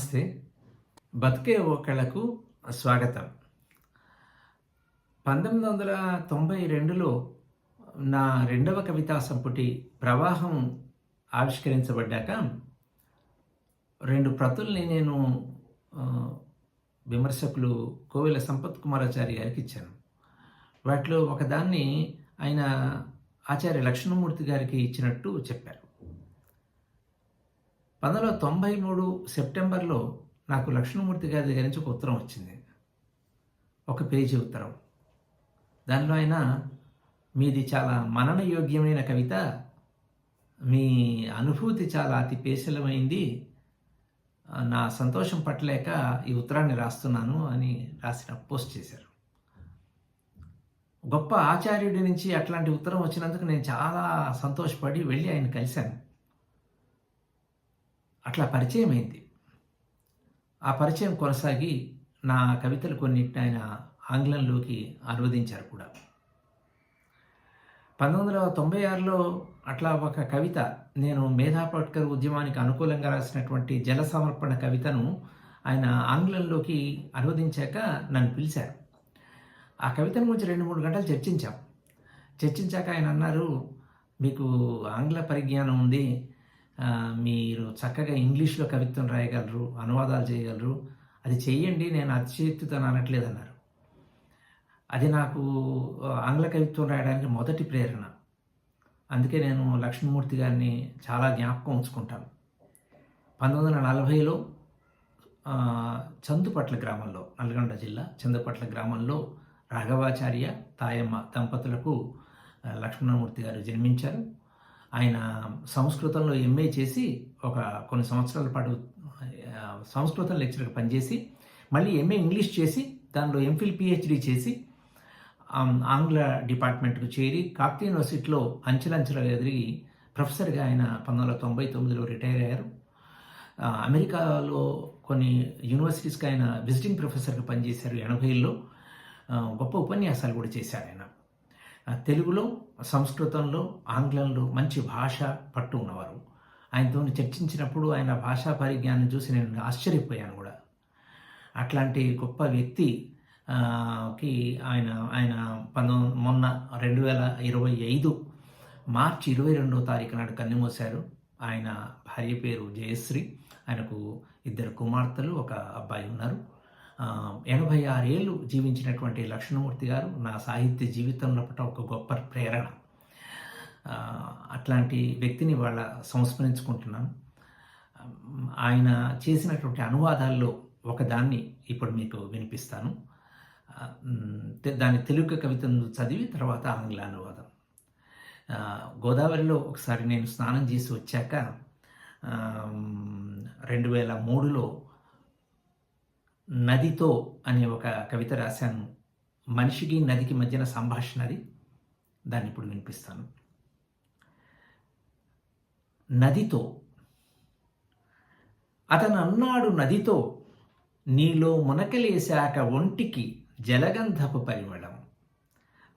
నమస్తే. బతికే ఒకళ్ళకు స్వాగతం. పంతొమ్మిది వందల తొంభై రెండులో నా రెండవ కవితా సంపుటి ప్రవాహం ఆవిష్కరించబడ్డాక రెండు ప్రతుల్ని నేను విమర్శకులు కోవెల సంపత్ కుమారాచారి గారికి ఇచ్చాను. వాటిలో ఒకదాన్ని ఆయన ఆచార్య లక్ష్మణమూర్తి గారికి ఇచ్చినట్టు చెప్పారు. పంతొమ్మిది వందల తొంభై మూడు సెప్టెంబర్లో నాకు లక్ష్మణమూర్తి గారి దగ్గర నుంచి ఒక ఉత్తరం వచ్చింది. ఒక పేజీ ఉత్తరం. దానిలో ఆయన మీది చాలా మననయోగ్యమైన కవిత. మీ అనుభూతి చాలా అతి పేశలమైంది. నా సంతోషం పట్టలేక ఈ ఉత్తరాన్ని రాస్తున్నాను అని రాసిన పోస్ట్ చేశారు. గొప్ప ఆచార్యుడి నుంచి అట్లాంటి ఉత్తరం వచ్చినందుకు నేను చాలా సంతోషపడి వెళ్ళి ఆయన కలిశాను. అట్లా పరిచయం అయింది ఆ పరిచయం కొనసాగి నా కవితలు కొన్నిటిని ఆయన ఆంగ్లంలోకి అనువదించారు కూడా. పంతొమ్మిది వందల తొంభై ఆరులో అట్లా ఒక కవిత నేను మేధా పట్కర్ ఉద్యమానికి అనుకూలంగా రాసినటువంటి జల సమర్పణ కవితను ఆయన ఆంగ్లంలోకి అనువదించాక నన్ను పిలిచారు. ఆ కవితను గురించి రెండు మూడు గంటలు చర్చించాం. చర్చించాక ఆయన అన్నారు మీకు ఆంగ్ల పరిజ్ఞానం ఉంది మీరు చక్కగా ఇంగ్లీష్లో కవిత్వం రాయగలరు అనువాదాలు చేయగలరు. అది చెయ్యండి నేను అతిశక్తితో అనట్లేదు అన్నారు అది నాకు ఆంగ్ల కవిత్వం రాయడానికి మొదటి ప్రేరణ. అందుకే నేను లక్ష్మీమూర్తి గారిని చాలా జ్ఞాపకం ఉంచుకుంటాను. పంతొమ్మిది వందల నలభైలో చందుపట్ల గ్రామంలో నల్గొండ జిల్లా చందుపట్ల గ్రామంలో రాఘవాచార్య తాయమ్మ దంపతులకు లక్ష్మణమూర్తి గారు జన్మించారు. ఆయన సంస్కృతంలో ఎంఏ చేసి ఒక కొన్ని సంవత్సరాల పాటు సంస్కృతం లెక్చరర్ పనిచేసి మళ్ళీ ఎంఏ ఇంగ్లీష్ చేసి దానిలో ఎంఫిల్ పిహెచ్డి చేసి ఆంగ్ల డిపార్ట్మెంట్కు చేరి కాకతీయ యూనివర్సిటీలో అంచెలంచెలుగా ఎదిగి ప్రొఫెసర్గా ఆయన పంతొమ్మిది వందల తొంభై తొమ్మిదిలో రిటైర్ అయ్యారు. అమెరికాలో కొన్ని యూనివర్సిటీస్కి ఆయన విజిటింగ్ ప్రొఫెసర్గా పనిచేశారు ఎనభైలో గొప్ప ఉపన్యాసాలు కూడా చేశారు ఆయన. తెలుగులో సంస్కృతంలో ఆంగ్లంలో మంచి భాష పట్టు ఉన్నవారు. ఆయనతో చర్చించినప్పుడు ఆయన భాషా పరిజ్ఞానం చూసి నేను ఆశ్చర్యపోయాను కూడా. అట్లాంటి గొప్ప వ్యక్తి కి ఆయన ఆయన పంతొమ్మిది మొన్న రెండు వేల ఇరవై ఐదు మార్చి ఇరవై రెండో తారీఖు నాడు కన్నుమూశారు. ఆయన భార్య పేరు జయశ్రీ. ఆయనకు ఇద్దరు కుమార్తెలు ఒక అబ్బాయి ఉన్నారు. ఎనభై ఆరేళ్ళు జీవించినటువంటి లక్ష్మణమూర్తి గారు నా సాహిత్య జీవితంలో పట్ల ఒక గొప్ప ప్రేరణ. అట్లాంటి వ్యక్తిని వాళ్ళ సంస్మరించుకుంటున్నాను. ఆయన చేసినటువంటి అనువాదాల్లో ఒకదాన్ని ఇప్పుడు మీకు వినిపిస్తాను. దాని తెలుగు కవితను చదివి తర్వాత ఆంగ్ల అనువాదం. గోదావరిలో ఒకసారి నేను స్నానం చేసి వచ్చాక రెండు వేల మూడులో నదితో అనే ఒక కవిత రాశాను. మనిషికి నదికి మధ్యన సంభాషణ అది. దాన్ని ఇప్పుడు వినిపిస్తాను. నదితో. అతను అన్నాడు నదితో నీలో మునకలేశాక ఒంటికి జలగంధపు పరిమళం.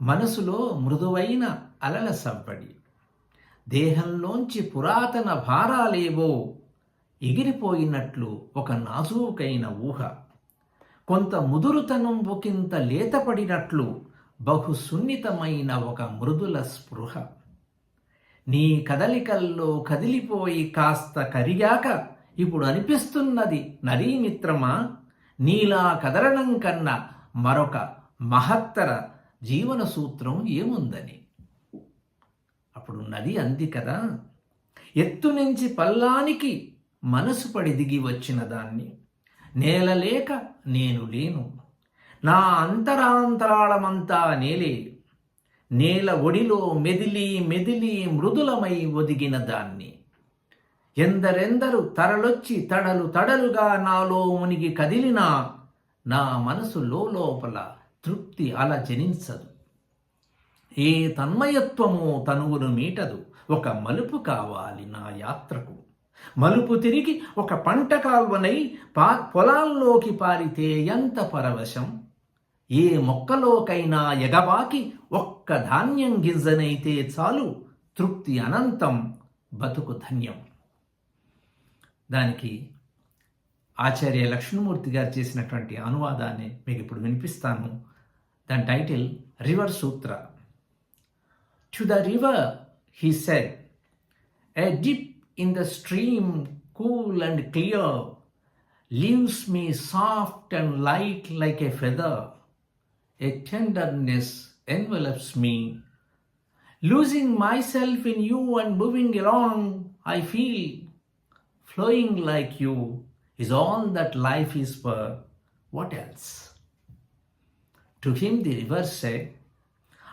మనసులో మృదువైన అలల సవ్వడి. దేహంలోంచి పురాతన భారాలేవో ఎగిరిపోయినట్లు ఒక నాజూకైన ఊహ. కొంత ముదురుతనం ఒకంత లేతపడినట్లు బహు సున్నితమైన ఒక మృదుల స్పృహ. నీ కదలికల్లో కదిలిపోయి కాస్త కరిగాక ఇప్పుడు అనిపిస్తున్నది నరీమిత్రమా? నీలా కదలడం కన్నా మరొక మహత్తర జీవన సూత్రం ఏముందని? అప్పుడు నది అంది కదా ఎత్తు నుంచి పల్లానికి మనసు పడి దిగి వచ్చిన దాన్ని. నేలలేక నేను లేను. నా అంతరాంతరాళమంతా నేలే. నేల ఒడిలో మెదిలి మెదిలి మృదులమై ఒదిగిన దాన్ని. ఎందరెందరు తరలొచ్చి తడలు తడలుగా నాలో మునిగి కదిలినా నా మనసు లోపల తృప్తి అల జనించదు ఏ తన్మయత్వము తనువును మీటదు. ఒక మలుపు కావాలి నా యాత్రకు. మలుపు తిరిగి ఒక పంట కాల్వనై పా పొలాల్లోకి పారితే ఎంత పరవశం? ఏ మొక్కలోకైనా ఎగబాకి ఒక్క ధాన్యం గింజనైతే చాలు తృప్తి అనంతం బతుకు ధన్యం. దానికి ఆచార్య లక్ష్మణమూర్తి గారు చేసినటువంటి అనువాదాన్ని మీకు ఇప్పుడు వినిపిస్తాను. దాని title river Sutra. To the river he said a dip in the stream, cool and clear, leaves me soft and light like a feather. A tenderness envelops me. Losing myself in you and moving along, I feel flowing like you is all that life is for. What else? To him the river said,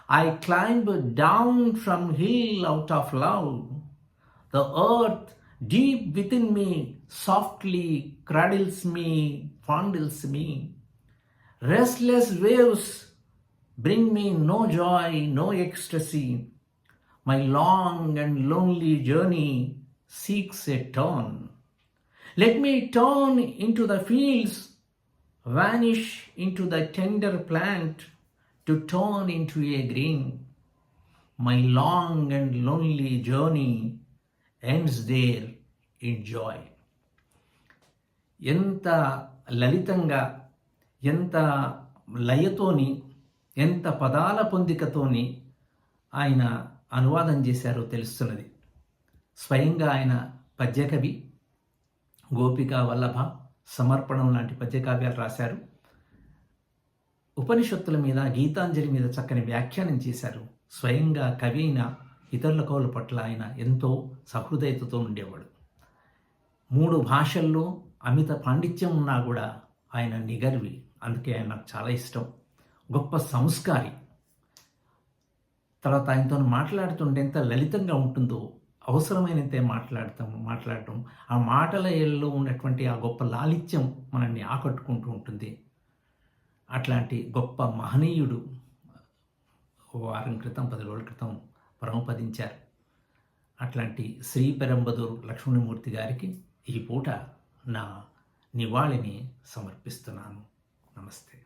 I climbed down from hill out of love the earth deep within me softly cradles me, fondles me. Restless waves bring me no joy, no ecstasy. My long and lonely journey seeks a turn. Let me turn into the fields, vanish into the tender plant, to turn into a green. My long and lonely journey ends there in joy ఎంత లలితంగా ఎంత లయతోని ఎంత పదాల పొందికతోని ఆయన అనువాదం చేశారో తెలుస్తున్నది. స్వయంగా ఆయన పద్యకవి గోపిక వల్లభ సమర్పణం లాంటి పద్యకావ్యాలు రాశారు. ఉపనిషత్తుల మీద గీతాంజలి మీద చక్కని వ్యాఖ్యానం చేశారు. స్వయంగా కవి అయిన ఇతరుల కవుల పట్ల ఆయన ఎంతో సహృదయతతో ఉండేవాడు. మూడు భాషల్లో అమిత పాండిత్యం ఉన్నా కూడా ఆయన నిగర్వి. అందుకే ఆయన నాకు చాలా ఇష్టం. గొప్ప సంస్కారి. తర్వాత ఆయనతో మాట్లాడుతుంటే ఎంత లలితంగా ఉంటుందో అవసరమైనంతే మాట్లాడతాం మాట్లాడటం. ఆ మాటలలో ఉన్నటువంటి ఆ గొప్ప లాలిత్యం మనల్ని ఆకట్టుకుంటూ ఉంటుంది. అట్లాంటి గొప్ప మహనీయుడు వారం క్రితం పది రోజుల క్రితం పరమపదించారు అట్లాంటి శ్రీ పెరంబదూరు లక్ష్మణమూర్తి గారికి ఈ పూట నా నివాళిని సమర్పిస్తున్నాను. నమస్తే.